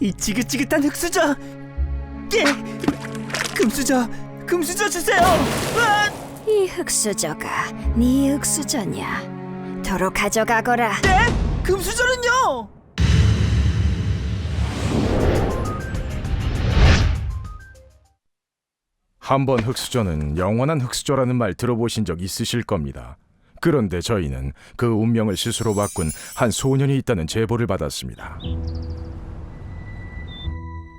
이 지긋지긋한 흙수저 예 금수저 금수저 주세요 아! 이 흙수저가 네 흙수저냐? 도로 가져가거라. 네? 금수저는요 한번 흑수저는 영원한 흑수저라는 말 들어보신 적 있으실 겁니다. 그런데 저희는 그 운명을 스스로 바꾼 한 소년이 있다는 제보를 받았습니다.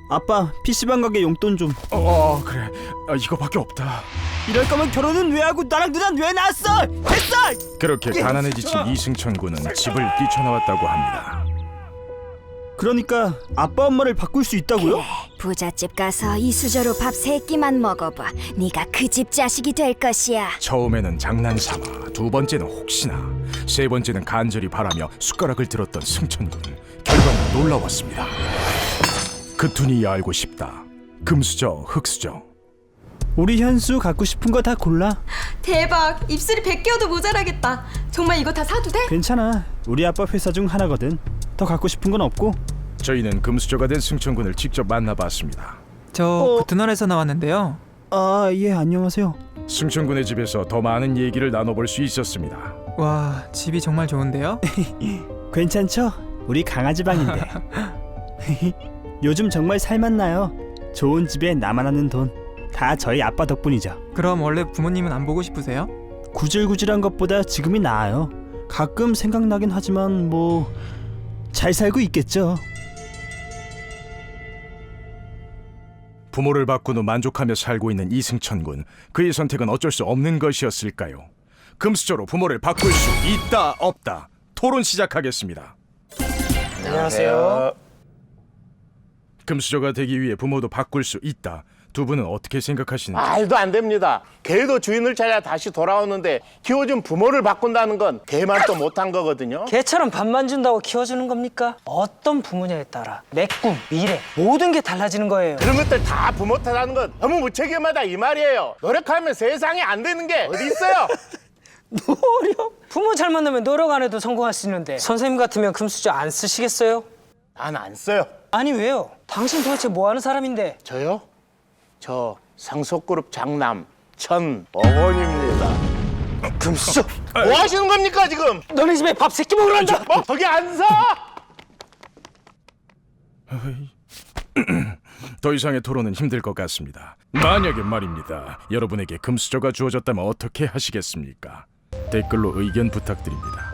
아빠 PC방 가게 용돈 좀 어, 어 그래 아, 이거밖에 없다. 이럴 거면 결혼은 왜 하고 나랑 누난 왜 낳았어 했어 그렇게 가난에 지친 이승천 군은 집을 뛰쳐나왔다고 합니다. 그러니까 아빠 엄마를 바꿀 수 있다고요? 부잣집 가서 이 수저로 밥 세 끼만 먹어봐. 네가 그 집 자식이 될 것이야. 처음에는 장난삼아, 두 번째는 혹시나, 세 번째는 간절히 바라며 숟가락을 들었던 승천군. 결과는 놀라웠습니다. 그 둔이 알고 싶다. 금수저, 흑수저. 우리 현수 갖고 싶은 거 다 골라 대박! 입술이 100개여도 모자라겠다. 정말 이거 다 사도 돼? 괜찮아 우리 아빠 회사 중 하나거든 더 갖고 싶은 건 없고 저희는 금수저가 된 승천군을 직접 만나봤습니다. 저 어. 부트널에서 나왔는데요. 아 예 안녕하세요 승천군의 집에서 더 많은 얘기를 나눠볼 수 있었습니다. 와 집이 정말 좋은데요. 괜찮죠? 우리 강아지 방인데 요즘 정말 살맛나요 좋은 집에 나만 하는 돈 다 저희 아빠 덕분이죠 그럼 원래 부모님은 안 보고 싶으세요? 구질구질한 것보다 지금이 나아요 가끔 생각나긴 하지만 뭐 잘 살고 있겠죠 부모를 바꾼 후 만족하며 살고 있는 이승천 군. 그의 선택은 어쩔 수 없는 것이었을까요? 금수저로 부모를 바꿀 수 있다, 없다. 토론 시작하겠습니다. 안녕하세요 금수저가 되기 위해 부모도 바꿀 수 있다. 두 분은 어떻게 생각하시는지? 말도 안 됩니다. 개도 주인을 찾아 다시 돌아오는데 키워준 부모를 바꾼다는 건 개만 또 못한 거거든요. 개처럼 밥만 준다고 키워주는 겁니까? 어떤 부모냐에 따라 내 꿈, 미래 모든 게 달라지는 거예요. 그런 것들 다 부모 탓하는 건 너무 무책임하다 이 말이에요. 노력하면 세상에 안 되는 게 어디 있어요? 노력? 부모 잘 만나면 노력 안 해도 성공할 수 있는데 선생님 같으면 금수저 안 쓰시겠어요? 난 안 써요. 아니 왜요? 당신 도대체 뭐 하는 사람인데? 저요? 저 상속그룹 장남 천어원입니다. 금수저 뭐 하시는 겁니까 지금? 너네 집에 밥 새끼 먹으러 간다! 뭐 거기 안 서! 더 이상의 토론은 힘들 것 같습니다. 만약에 말입니다. 여러분에게 금수저가 주어졌다면 어떻게 하시겠습니까? 댓글로 의견 부탁드립니다.